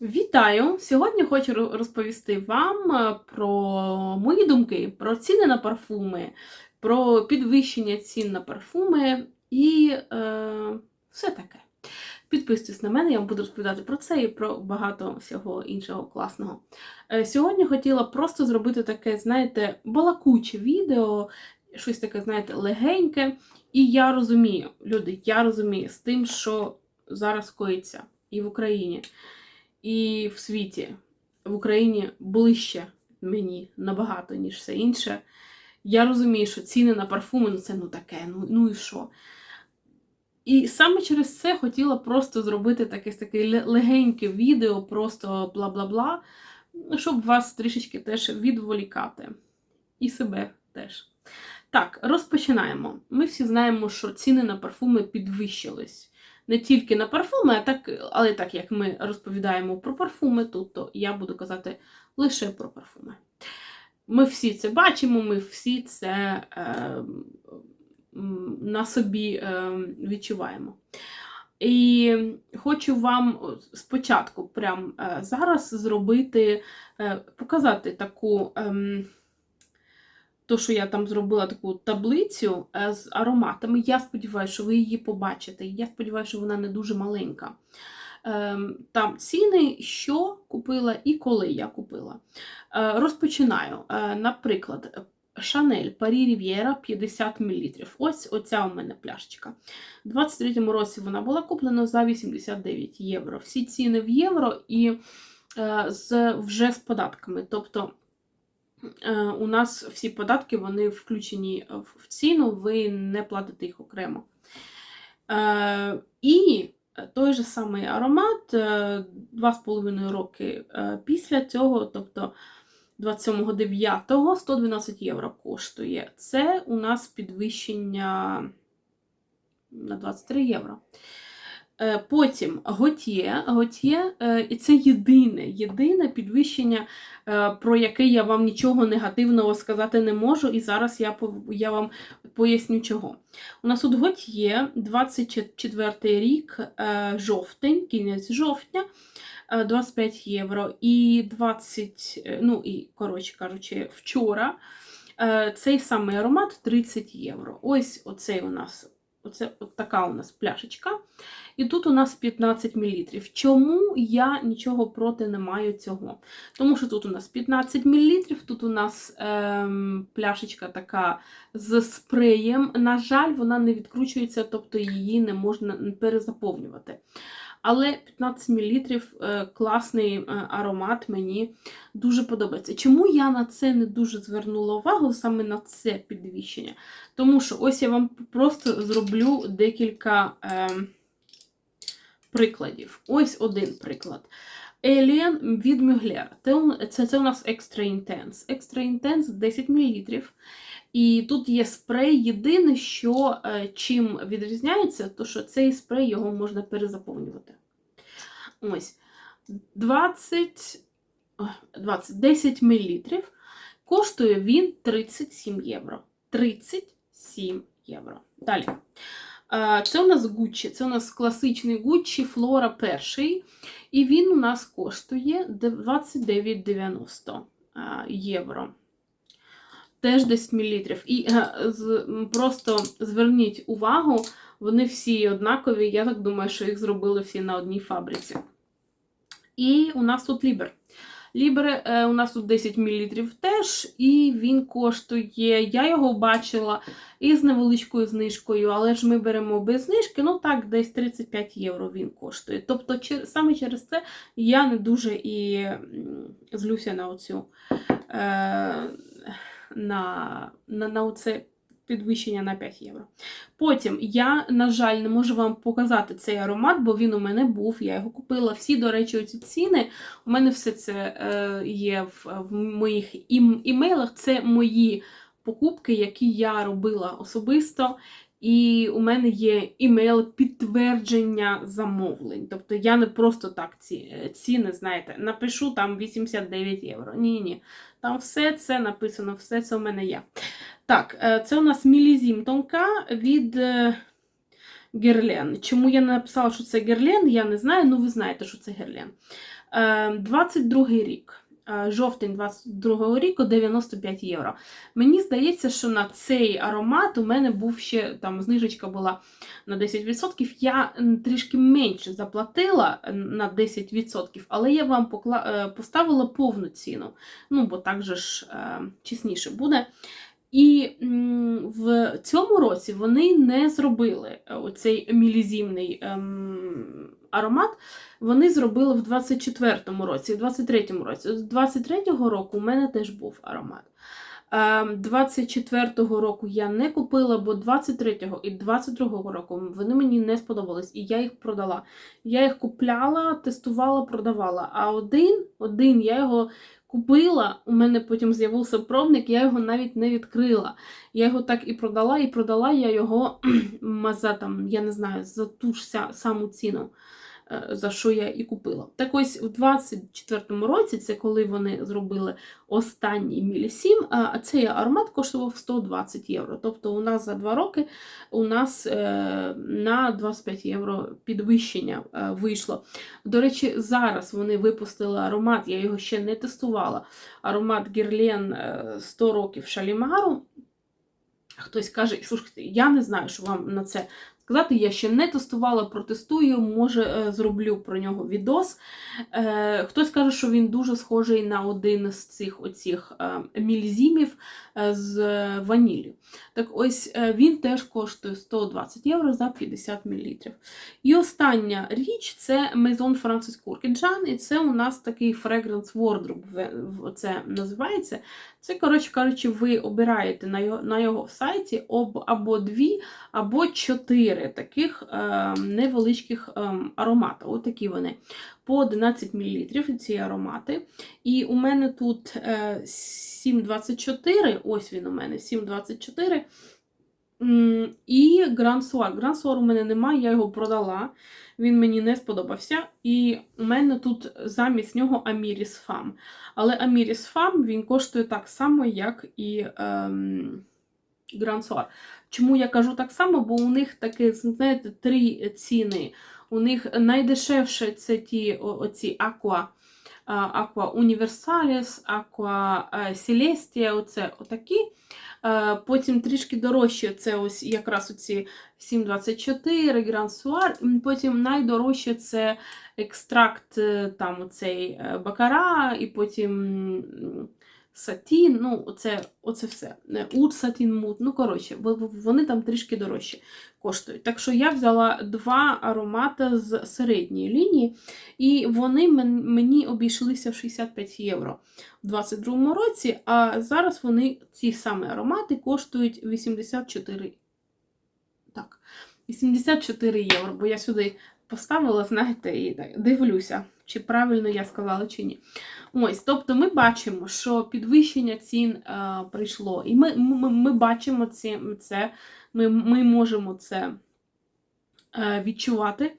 Вітаю! Сьогодні хочу розповісти вам е, про мої думки, про ціни на парфуми, про підвищення цін на парфуми і е, все таке. Підписуйтесь на мене, я вам буду розповідати про це і про багато всього іншого класного. Е, сьогодні хотіла просто зробити таке, знаєте, балакуче відео, щось таке, знаєте, легеньке. І я розумію, люди, я розумію з тим, що зараз коїться і в Україні і в світі, в Україні ближче мені набагато, ніж все інше. Я розумію, що ціни на парфуми ну це ну таке, ну, ну і що. І саме через це хотіла просто зробити таке, таке легеньке відео, просто бла-бла-бла, щоб вас трішечки теж відволікати. І себе теж. Так, розпочинаємо. Ми всі знаємо, що ціни на парфуми підвищились не тільки на парфуми, а так, але так як ми розповідаємо про парфуми тут, то я буду казати лише про парфуми. Ми всі це бачимо, ми всі це е, на собі е, відчуваємо. І хочу вам спочатку, прямо е, зараз, зробити, е, показати таку. ем, то, що я там зробила таку таблицю е, з ароматами, я сподіваюся, що ви її побачите. Я сподіваюся, що вона не дуже маленька. Ем, Там ціни, що купила і коли я купила. Е, Розпочинаю. Е, Наприклад, Шанель Парі Рів'єра 50 мл. Ось оця у мене пляшечка. У 23-му році вона була куплена за 89 євро. Всі ціни в євро і з, вже з податками. Тобто у нас всі податки вони включені в ціну, ви не платите їх окремо. Е, І той же самий аромат е, 2,5 роки е, після цього, тобто 27.09, 112 євро коштує. Це у нас підвищення на 23 євро. Е, Потім Готє, Готє, е, і це єдине, єдине підвищення, е, про яке я вам нічого негативного сказати не можу, і зараз я, я вам поясню чого. У нас тут Готє, 24 рік, жовтень, кінець жовтня, е, 25 євро, і 20, е, ну і, коротше кажучи, вчора цей самий аромат 30 євро. Ось оцей у нас, оце, от така у нас пляшечка. І тут у нас 15 мл. Чому я нічого проти не маю цього? Тому що тут у нас 15 мл, тут у нас ем, пляшечка така з спреєм. На жаль, вона не відкручується, тобто її не можна перезаповнювати. Але 15 мл е, класний е, аромат, мені дуже подобається. Чому я на це не дуже звернула увагу, саме на це підвищення? Тому що ось я вам просто зроблю декілька. ем, прикладів. Ось один приклад. Alien від Mugler. Це, це у нас Extra Intense. Extra Intense 10 мл. І тут є спрей. Єдине, що е, чим відрізняється, то що цей спрей його можна перезаповнювати. Ось 20, 20 10 мл. Коштує він 37 євро. 37 євро. Далі. Е, Це у нас Gucci, це у нас класичний Gucci Flora перший. І він у нас коштує 29,90 е, євро. Теж 10 мл. І е, з- просто зверніть увагу, вони всі однакові. Я так думаю, що їх зробили всі на одній фабриці. І у нас тут Лібер. Лібер е, у нас тут 10 мл теж, і він коштує. Я його бачила і з невеличкою знижкою, але ж ми беремо без знижки, ну так, десь 35 євро він коштує. Тобто, саме через це я не дуже і злюся на оцю е, на, на, на оце підвищення на 5 євро. Потім я, на жаль, не можу вам показати цей аромат, бо він у мене був, я його купила. Всі, до речі, ці ціни. У мене все це е, є в, в моїх ім- імейлах. Це мої покупки, які я робила особисто. І у мене є імейл підтвердження замовлень. Тобто я не просто так ці е, ціни, знаєте, напишу там 89 євро. Ні, ні. Там все це написано, все це у мене є. Так, е, це у нас мілізім тонка від е, Герлен. Чому я не написала, що це Герлен, я не знаю, ну ви знаєте, що це Герлен. Е, 22 рік. Е, Жовтень 22 року 95 євро. Мені здається, що на цей аромат у мене був ще там знижечка була на 10%. Я трішки менше заплатила е, на 10%, але я вам покла... е, поставила повну ціну. Ну, бо так же ж чесніше буде. І в цьому році вони не зробили оцей мілізімний ем, аромат. Вони зробили в 24-му році, в 23-му році. З 23-го року у мене теж був аромат. Ем, 24-го року я не купила, бо 23-го і 22-го року вони мені не сподобались, і я їх продала. Я їх купляла, тестувала, продавала. А один, один я його купила, у мене потім з'явився пробник, я його навіть не відкрила. Я його так і продала, і продала я його за там, я не знаю, за ту ж саму ціну, за що я і купила. Так ось у 24-му році, це коли вони зробили останній мілісім, а цей аромат коштував 120 євро. Тобто у нас за два роки у нас е, на 25 євро підвищення е, вийшло. До речі, зараз вони випустили аромат, я його ще не тестувала. Аромат Герлен е, 100 років Шалімару. Хтось каже, слухайте, я не знаю, що вам на це сказати. Я ще не тестувала, протестую, може е, зроблю про нього відос. Е, Хтось каже, що він дуже схожий на один з цих оцих е, мільзімів з ваніллю. Так ось він теж коштує 120 євро за 50 мл. І остання річ це Maison Francis Kurkdjian, і це у нас такий fragrance wardrobe, це називається. Це, коротше кажучи, ви обираєте на його, на його сайті об, або дві, або чотири таких е, невеличких е, аромата. Ось такі вони. По 11 мл ці аромати. І у мене тут е, 7,24, ось він у мене 7,24. М, І. Grand Soir у мене немає, я його продала. Він мені не сподобався. І у мене тут замість нього Amiris Fam. Але Amiris Fam він коштує так само, як і ем, Grand Soir. Чому я кажу так само? Бо у них таке, знаєте, три ціни. У них найдешевше це ті оці Aqua, а, Aqua Universalis, Aqua е, Celestia, оце отакі. Е, Потім трішки дорожче це ось якраз оці 724, Grand Soir. Потім найдорожче це екстракт е, там оцей е, Бакара, і потім Сатін, ну, оце, оце все. Е, Ут, Сатін, Мут. Ну, коротше, в- в- вони там трішки дорожче коштують. Так що я взяла два аромати з середньої лінії, і вони мені обійшлися в 65 євро у 2022 році, а зараз вони, ці самі аромати, коштують 84. Так, 84 євро, бо я сюди поставила, знаєте, і дивлюся, чи правильно я сказала, чи ні. Ось, тобто ми бачимо, що підвищення цін е, прийшло, і ми, ми, ми бачимо ці, це, ми, ми можемо це е, відчувати.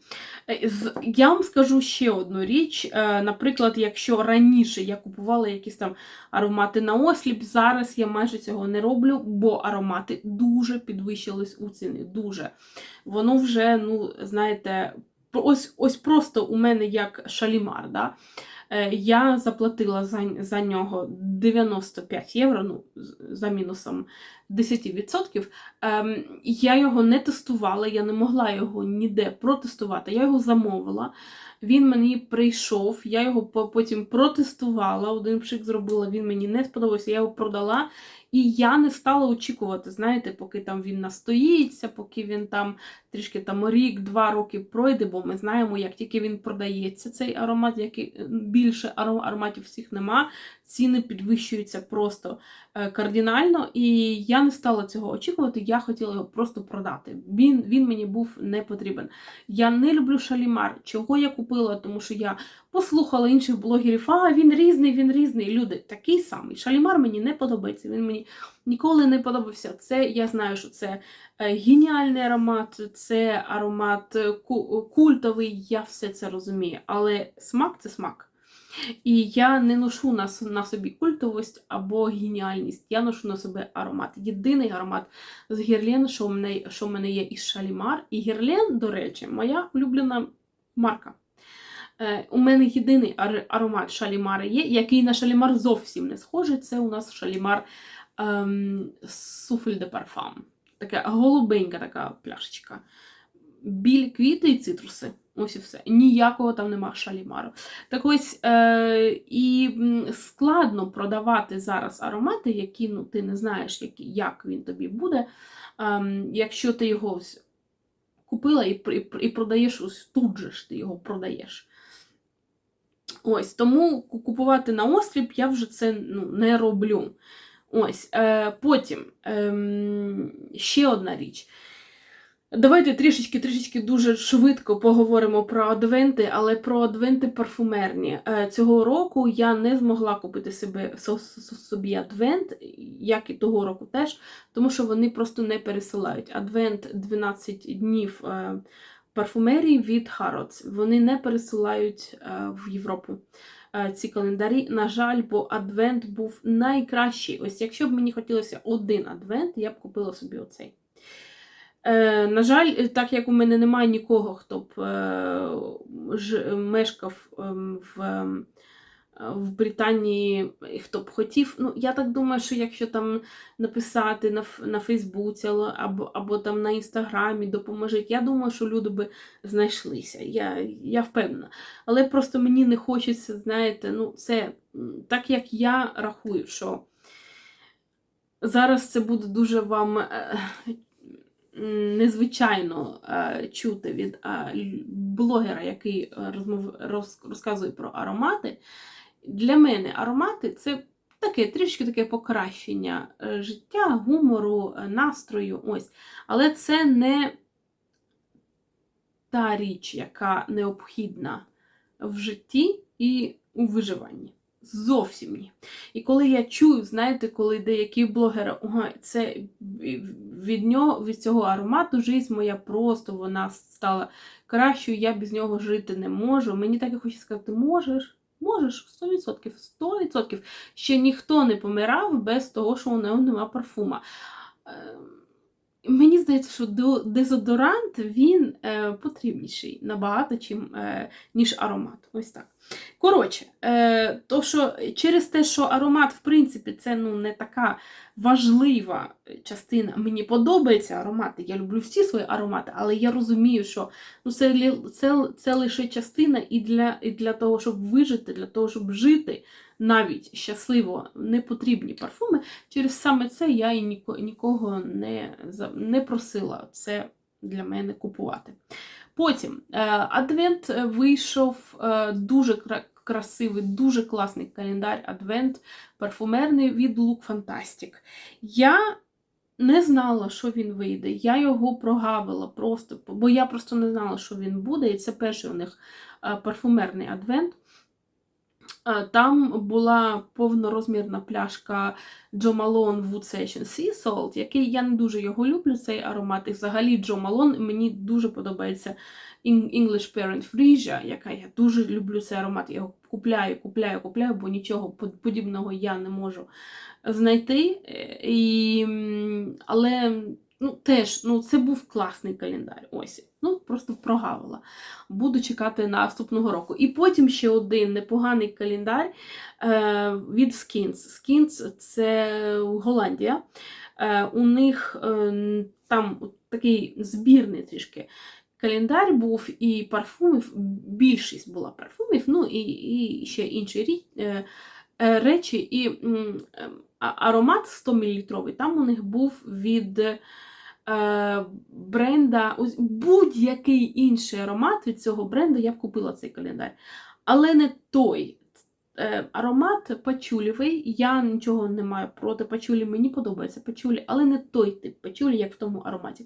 Е, Я вам скажу ще одну річ. Е, Наприклад, якщо раніше я купувала якісь там аромати на осліп, зараз я майже цього не роблю, бо аромати дуже підвищились у ціни. Дуже. Воно вже, ну, знаєте, ось, ось просто у мене як шалімар. Да? Е, Я заплатила за, за нього 95 євро, ну, за мінусом 10%. Ем, я його не тестувала, я не могла його ніде протестувати. Я його замовила. Він мені прийшов, я його потім протестувала. Один пшик зробила, він мені не сподобався, я його продала. І я не стала очікувати, знаєте, поки там він настоїться, поки він там трішки там рік-два роки пройде, бо ми знаємо, як тільки він продається, цей аромат, який е, більше ароматів всіх нема, ціни підвищуються просто е, кардинально. І я не стала цього очікувати, я хотіла його просто продати. Він, він мені був не потрібен. Я не люблю шалімар. Чого я купила? Тому що я послухала інших блогерів, а він різний, він різний. Люди такий самий. Шалімар мені не подобається. Він мені ніколи не подобався. Це я знаю, що це е, геніальний аромат, це аромат е, культовий, я все це розумію. Але смак це смак. І я не ношу на, на собі культовість або геніальність. Я ношу на себе аромат. Єдиний аромат з Герлен, що в мене, що в мене є із Шалімар. І Герлен, до речі, моя улюблена марка. Е, у мене єдиний ар- аромат Шалімара є, який на Шалімар зовсім не схожий. Це у нас Шалімар ем, Суфель де Парфам. Така голубенька така пляшечка. Білі квіти і цитруси. Ось і все. Ніякого там нема шалімару. Так ось е, і складно продавати зараз аромати, які ну, ти не знаєш, які, як він тобі буде. Ем, якщо ти його ось купила і, і, і продаєш ось тут же ж ти його продаєш. Ось, тому купувати на острів я вже це ну, не роблю. Ось, е, потім ем, ще одна річ. Давайте трішечки трішечки дуже швидко поговоримо про адвенти, але про адвенти парфумерні. Е, Цього року я не змогла купити себе, со- со- собі адвент, як і того року теж, тому що вони просто не пересилають. Адвент 12 днів е, парфумерії від Harrods. Вони не пересилають е, в Європу е, ці календарі. На жаль, бо адвент був найкращий. Ось якщо б мені хотілося один адвент, я б купила собі оцей. Е, на жаль, е, так як у мене немає нікого, хто б е, ж, мешкав ем, в, в Британії, хто б хотів. Ну, я так думаю, що якщо там написати на, на Фейсбуці або, або там на Інстаграмі допоможіть, я думаю, що люди би знайшлися. Я, я впевнена. Але просто мені не хочеться, знаєте, ну, це так як я рахую, що зараз це буде дуже вам. е, незвичайно е, чути від е, блогера, який розказує про аромати. Для мене аромати це таке трішки таке покращення е, життя, гумору, е, настрою. Ось. Але це не та річ, яка необхідна в житті і у виживанні. Зовсім ні. І коли я чую, знаєте, коли деякі блогери, ага, це від нього, від цього аромату жизнь моя просто вона стала кращою, я без нього жити не можу. Мені так і хочеться сказати, можеш, можеш, 100%, 100%. Ще ніхто не помирав без того, що у нього нема парфума. Мені здається, що дезодорант він е, потрібніший набагато, чим, е, ніж аромат. Ось так. Коротше, е, то що через те, що аромат, в принципі, це ну, не така важлива частина. Мені подобаються аромати. Я люблю всі свої аромати, але я розумію, що ну, це, це, це лише частина і для, і для того, щоб вижити, для того, щоб жити навіть щасливо, не потрібні парфуми. Через саме це я і нікого не, не просила це для мене купувати. Потім е, Адвент вийшов е, дуже красивий, дуже класний календар Адвент парфумерний від Look Fantastic. Я не знала, що він вийде. Я його прогавила просто, бо я просто не знала, що він буде. І це перший у них е, парфумерний адвент. Е, Там була повнорозмірна пляшка Джо Малон Wood Session Sea Salt, який я не дуже його люблю, цей аромат. І взагалі Джо Малон мені дуже подобається English Parent Frisia, яка я дуже люблю цей аромат. Я його купляю, купляю, купляю, бо нічого подібного я не можу знайти. Е, І, але ну, теж ну, це був класний календар. Ось. Ну, просто прогавила. Буду чекати наступного року. І потім ще один непоганий календар е, від Skins. Skins це Голландія. Е, у них е, там такий збірний трішки календар був і парфумів, більшість була парфумів, ну і, і ще інші речі. І аромат 100 мл, там у них був від бренда, будь-який інший аромат від цього бренду я б купила цей календар. Але не той. Е, Аромат пачулєвий, я нічого не маю проти пачулі, мені подобається пачулі, але не той тип пачулі, як в тому ароматі.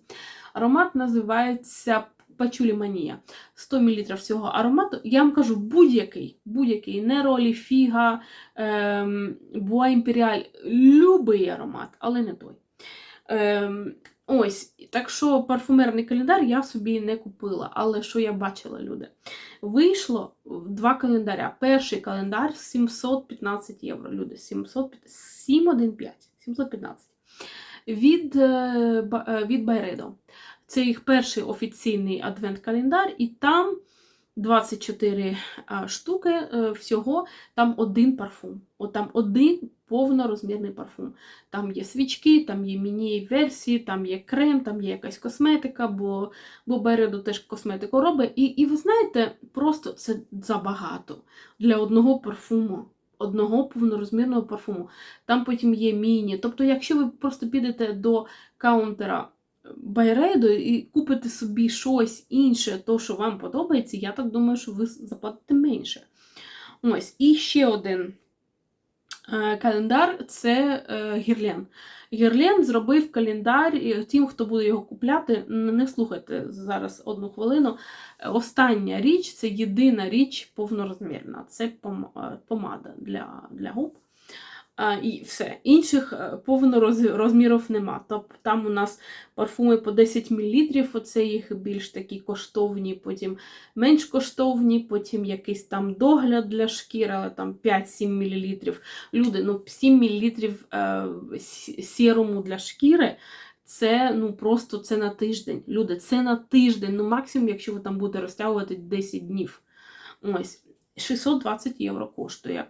Аромат називається Пачулі Манія. 100 мл цього аромату. Я вам кажу, будь-який, будь-який, не ролі, фіга, ем, Буа Імперіаль, любий аромат, але не той. Ем, Ось, так що парфумерний календар я собі не купила, але що я бачила, люди? Вийшло два календаря. Перший календар 715 євро. Люди, 715, 715, 715. Від, е, е, від Байредо. Це їх перший офіційний адвент-календар, і там 24 а, штуки е, всього, там один парфум. От там один повнорозмірний парфум. Там є свічки, там є міні-версії, там є крем, там є якась косметика, бо, бо Береду теж косметику робить. І, і ви знаєте, просто це забагато для одного парфуму. Одного повнорозмірного парфуму. Там потім є міні. Тобто, якщо ви просто підете до каунтера Байреду і купите собі щось інше, то, що вам подобається, я так думаю, що ви заплатите менше. Ось, і ще один е, календар це Гірлен. Гірлен зробив календар, тим, хто буде його купляти, не слухайте зараз одну хвилину. Остання річ це єдина річ повнорозмірна. Це е, помада для, для губ. І все. Інших е, повнорозмірів нема. Тобто там у нас парфуми по 10 мл, оце їх більш такі коштовні, потім менш коштовні, потім якийсь там догляд для шкіри, але там 5-7 мл. Люди, ну 7 мл с- серуму для шкіри. Це ну просто це на тиждень. Люди, це на тиждень. Ну, максимум, якщо ви там будете розтягувати 10 днів. Ось 620 євро коштує.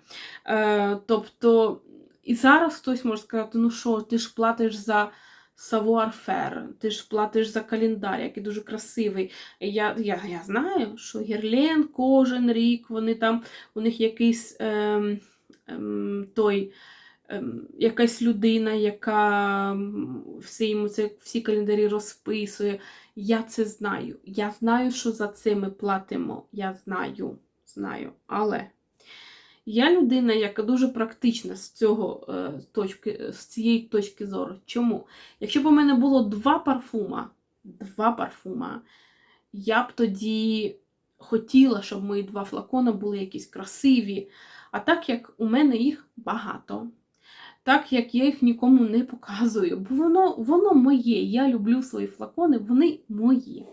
Е, тобто, і зараз хтось може сказати: ну що, ти ж платиш за savoir-faire, ти ж платиш за календар, який дуже красивий. Я, я, я знаю, що Герлен кожен рік вони там, у них якийсь ем, ем, той. ем, Якась людина, яка всі, йому це, всі календарі розписує. Я це знаю. Я знаю, що за це ми платимо. Я знаю, знаю. Але я людина, яка дуже практична з цього е, точки, з цієї точки зору. Чому? Якщо б у мене було два парфума, два парфума, я б тоді хотіла, щоб мої два флакони були якісь красиві. А так як у мене їх багато, так як я їх нікому не показую, бо воно, воно моє. Я люблю свої флакони, вони мої.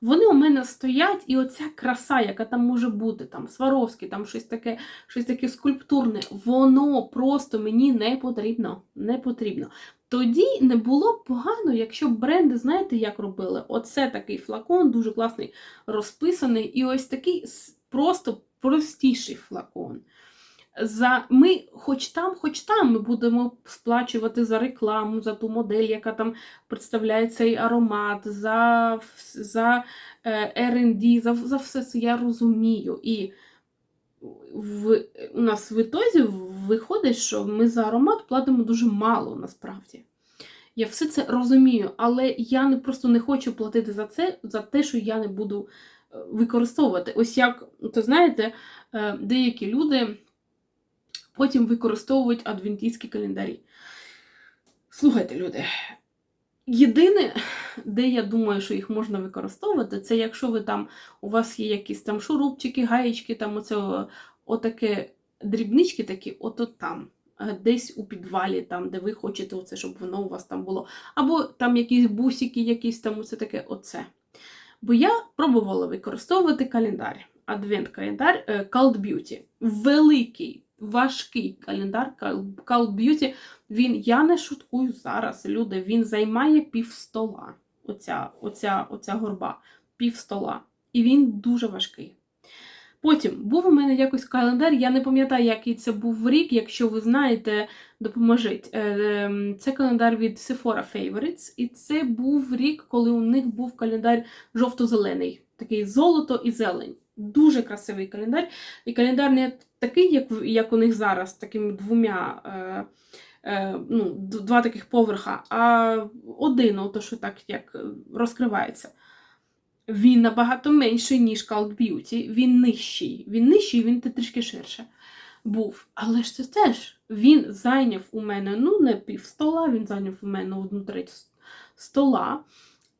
Вони у мене стоять, і оця краса, яка там може бути, там Сваровський, там щось таке, щось таке скульптурне, воно просто мені не потрібно. Не потрібно. Тоді не було б погано, якщо бренди, знаєте, як робили? Оце такий флакон, дуже класний, розписаний, і ось такий просто простіший флакон. За ми, хоч там, хоч там, ми будемо сплачувати за рекламу, за ту модель, яка там представляє цей аромат, за, за е, R&D, за, за все це я розумію. І в, у нас в ітозі виходить, що ми за аромат платимо дуже мало насправді. Я все це розумію, але я не просто не хочу платити за це, за те, що я не буду е, використовувати. Ось як, то знаєте, е, деякі люди потім використовують адвентистські календарі. Слухайте, люди. Єдине, де я думаю, що їх можна використовувати, це якщо ви там, у вас є якісь там шурупчики, гаєчки, там оце отаке дрібнички такі, ото там, е, десь у підвалі, там, де ви хочете оце, щоб воно у вас там було. Або там якісь бусики, якісь там оце таке оце. Бо я пробувала використовувати календар, адвент-календар е, Beauty. Великий, важкий календар Cult Beauty. Він, я не шуткую зараз, люди, він займає пів стола. Оця, оця, оця горба, пів стола. І він дуже важкий. Потім був у мене якось календар, я не пам'ятаю, який це був рік. Якщо ви знаєте, допоможіть. Е, ем, Це календар від Sephora Favorites, і це був рік, коли у них був календар жовто-зелений, такий золото і зелень. Дуже красивий календар. І календар не такий, як, як у них зараз, такими двома. Е, е, ну, два таких поверха, а один, ото що так як розкривається. Він набагато менший, ніж Cult Beauty. Він нижчий. Він нижчий, він трішки ширше був. Але ж це теж він зайняв у мене ну, не пів стола, він зайняв у мене одну треть стола.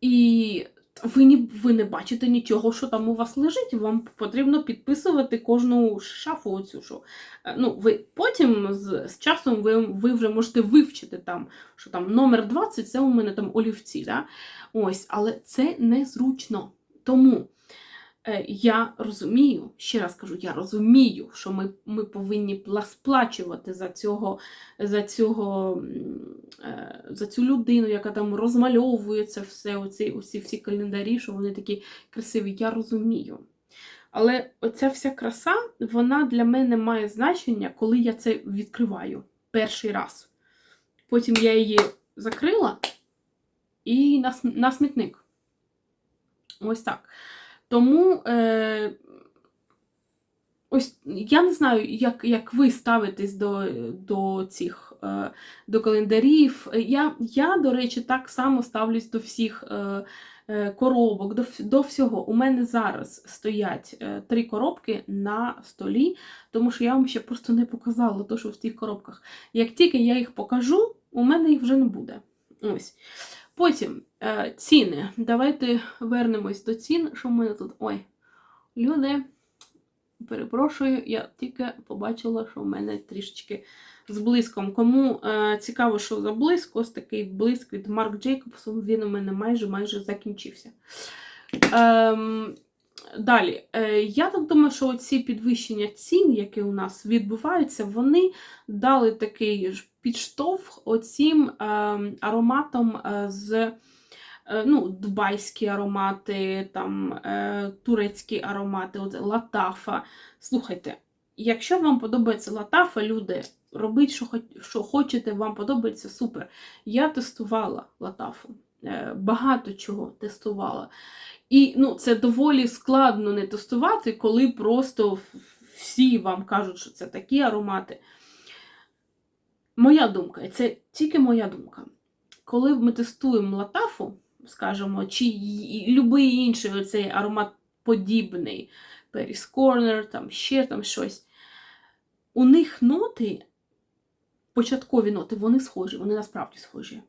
І ви, ні, ви не бачите нічого, що там у вас лежить. Вам потрібно підписувати кожну шафу. Оцю, що, е, ну, ви потім з, з часом ви, ви вже можете вивчити там, що там номер 20 це у мене там олівці. Да? Ось, але це незручно. Тому я розумію, ще раз кажу, я розумію, що ми, ми повинні сплачувати за цього, за цього, е, за цю людину, яка там розмальовує це все, оці, оці всі календарі, що вони такі красиві. Я розумію. Але оця вся краса, вона для мене має значення, коли я це відкриваю перший раз. Потім я її закрила і на, на смітник. Ось так. Тому е, ось я не знаю, як, як ви ставитесь до, до цих е, до календарів. Я, я, до речі, так само ставлюсь до всіх е, е, коробок, до, до всього. У мене зараз стоять е, три коробки на столі, тому що я вам ще просто не показала то, що в цих коробках. Як тільки я їх покажу, у мене їх вже не буде. Ось. Потім ціни. Давайте вернемось до цін. Що в мене тут? Ой, люди. Перепрошую, я тільки побачила, що в мене трішечки з блиском. Кому е, цікаво, що за блиск, ось такий блиск від Марк Джейкобсон, він у мене майже майже закінчився. Ем, далі, е, я так думаю, що ці підвищення цін, які у нас відбуваються, вони дали такий підштовх оцім ем, ароматом е, з е, ну, дубайські аромати, там, е, турецькі аромати, от, латафа. Слухайте, якщо вам подобається латафа, люди, робіть, що, що хочете, вам подобається супер. Я тестувала латафу, е, багато чого тестувала. І ну, це доволі складно не тестувати, коли просто всі вам кажуть, що це такі аромати. Моя думка, і це тільки моя думка. Коли ми тестуємо латафу, скажімо, чи й- любий інший оцей аромат подібний, Paris Corner, там ще там щось, у них ноти, початкові ноти, вони схожі, вони насправді схожі.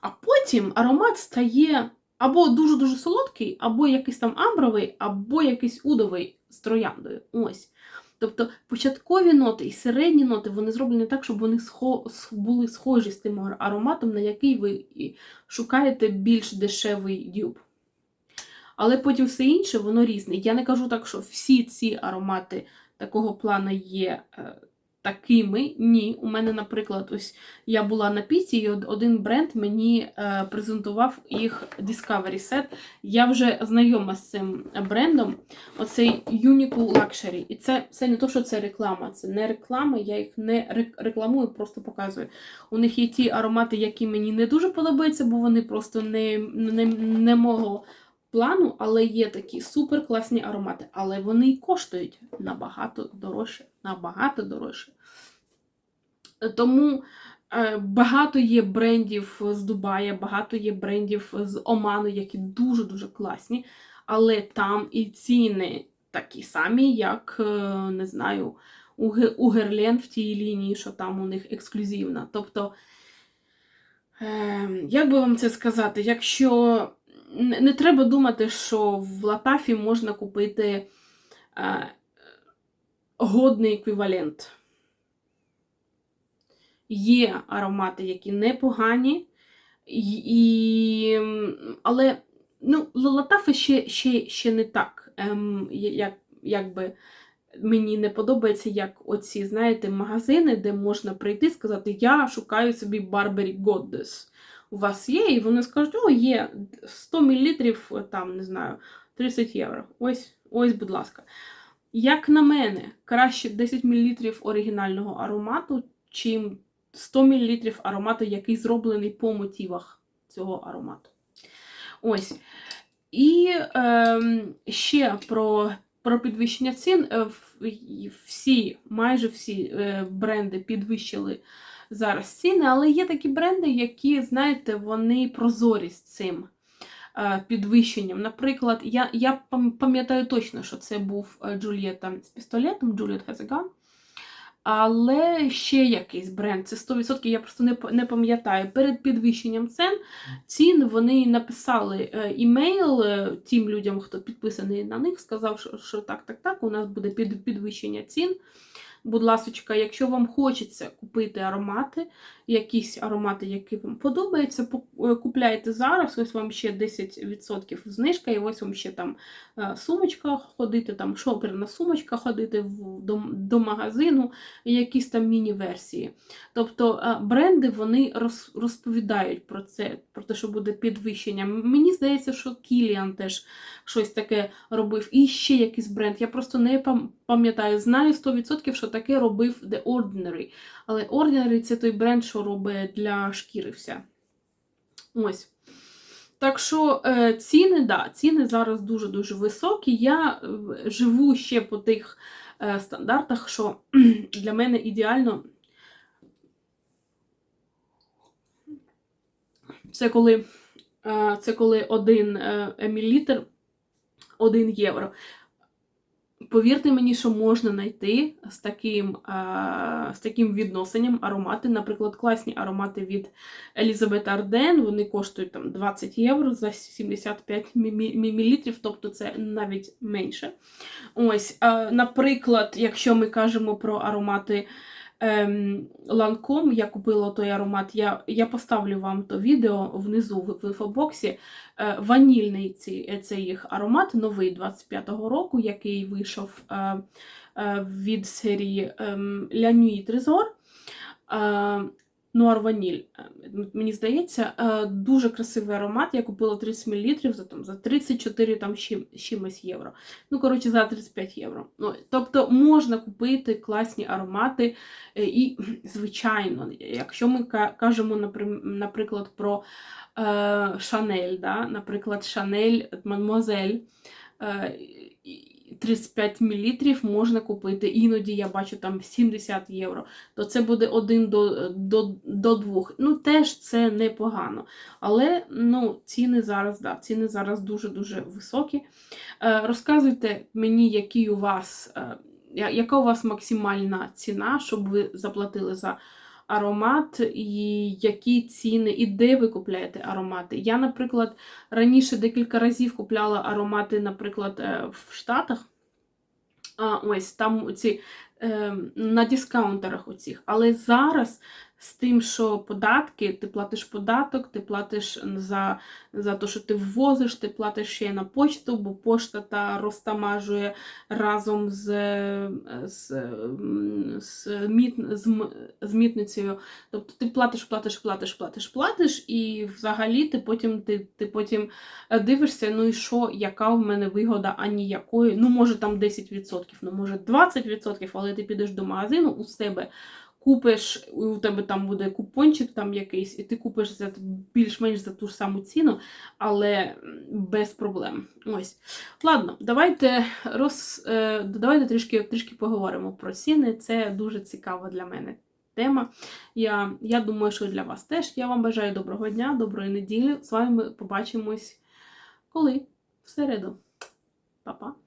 А потім аромат стає або дуже-дуже солодкий, або якийсь там амбровий, або якийсь удовий з трояндою. Ось. Тобто початкові ноти і середні ноти вони зроблені так, щоб вони були схожі з тим ароматом, на який ви шукаєте більш дешевий дюб. Але потім все інше, воно різне. Я не кажу так, що всі ці аромати такого плану є е, такими. Ні. У мене, наприклад, ось я була на піці, і один бренд мені е, презентував їх Discovery Set. Я вже знайома з цим брендом. Оцей Uniqlo Luxury. І це, це не то, що це реклама, це не реклама, я їх не рек- рекламую, просто показую. У них є ті аромати, які мені не дуже подобаються, бо вони просто не, не, не мого плану, але є такі супер класні аромати. Але вони й коштують набагато дорожче. Набагато дорожче. Тому е, багато є брендів з Дубая, багато є брендів з Оману, які дуже-дуже класні, але там і ціни такі самі, як, е, не знаю, у, Герлен в тій лінії, що там у них ексклюзивна. Тобто, е, як би вам це сказати, якщо не, треба думати, що в Латафі можна купити е, годний еквівалент. Є аромати, які непогані, і, але ну, Латафи ще, ще, ще не так. Ем, як, якби мені не подобається, як оці, знаєте, магазини, де можна прийти і сказати, я шукаю собі Burberry Goddess. У вас є, і вони скажуть, о, є 100 мл, там, не знаю, 30 євро. Ось, ось, будь ласка. Як на мене, краще 10 мл оригінального аромату, чим 100 мл аромату, який зроблений по мотивах цього аромату. Ось. І ем, ще про, про підвищення цін. Е, Всі, майже всі е, бренди підвищили зараз ціни, але є такі бренди, які, знаєте, вони прозорі з цим е, підвищенням. Наприклад, я, я пам'ятаю точно, що це був е, Джульєта з пістолетом, Джуліет Хазеган. Але ще якийсь бренд, це 100%, я просто не, не пам'ятаю. Перед підвищенням цін, цін вони написали е, імейл тим людям, хто підписаний на них, сказав, що, що так, так, так, у нас буде під, підвищення цін. Будь ласочка, якщо вам хочеться купити аромати, якісь аромати, які вам подобаються, е, купляйте зараз. Ось вам ще 10% знижка, і ось вам ще там е, сумочка ходити, там шоперна сумочка ходити в, до, до магазину, якісь там міні-версії. Тобто е, бренди вони роз, розповідають про це, про те, що буде підвищення. Мені здається, що Кіліан теж щось таке робив. І ще якийсь бренд. Я просто не пам- пам'ятаю. Знаю 100%, що таке робив The Ordinary. Але Ordinary це той бренд, що робить для шкіри вся. Ось. Так що е, ціни, да, ціни зараз дуже-дуже високі. Я е, живу ще по тих е, стандартах, що для мене ідеально. Це коли, це коли один е, мілілітр 1 євро. Повірте мені, що можна знайти з таким, е, з таким відносенням аромати. Наприклад, класні аромати від Елізабет Арден. Вони коштують там 20 євро за 75 мл, тобто це навіть менше. Ось, е, наприклад, якщо ми кажемо про аромати ем, Lancome, я купила той аромат, я, я поставлю вам то відео внизу в, інфобоксі. Е, ванільний цей, цей їх аромат, новий 25-го року, який вийшов е, е, від серії ем, Nuit Trésor. Е, Нуар Ваніль. Е, Мені здається, е, дуже красивий аромат. Я купила 30 мл за, там, за 34 там, чимось євро. Ну, коротше, за 35 євро. Ну, тобто можна купити класні аромати. е, І, звичайно, якщо ми кажемо, наприклад, про Шанель, да? наприклад, Шанель Мадмуазель. Е, і- 35 мл можна купити, іноді я бачу там 70 євро, то це буде 1 до, до, до 2. Ну, теж це непогано. Але ну, ціни зараз, да, ціни зараз дуже-дуже високі. Е, розказуйте мені, які у вас, е, яка у вас максимальна ціна, щоб ви заплатили за аромат, і які ціни, і де ви купляєте аромати. Я, наприклад, раніше декілька разів купляла аромати, наприклад, е, в Штатах. А, ось там ці е, на дискаунтерах оцих. Але зараз з тим, що податки, ти платиш податок, ти платиш за, за те, що ти ввозиш, ти платиш ще на почту, бо пошта та розтамажує разом з, з, з, міт, з, з мітницею. Тобто ти платиш, платиш, платиш, платиш, платиш, і взагалі ти потім ти, ти потім е, дивишся, ну і що, яка в мене вигода, а ніякої. Ну, може, там 10%, ну може 20%, але ти підеш до магазину у себе. Купиш, у тебе там буде купончик там якийсь, і ти купиш за більш-менш за ту ж саму ціну, але без проблем. Ось. Ладно, давайте роз, е, давайте трішки, трішки поговоримо про ціни. Це дуже цікава для мене тема. Я, я думаю, що для вас теж. Я вам бажаю доброго дня, доброї неділі. З вами ми побачимось коли? В середу. Па-па.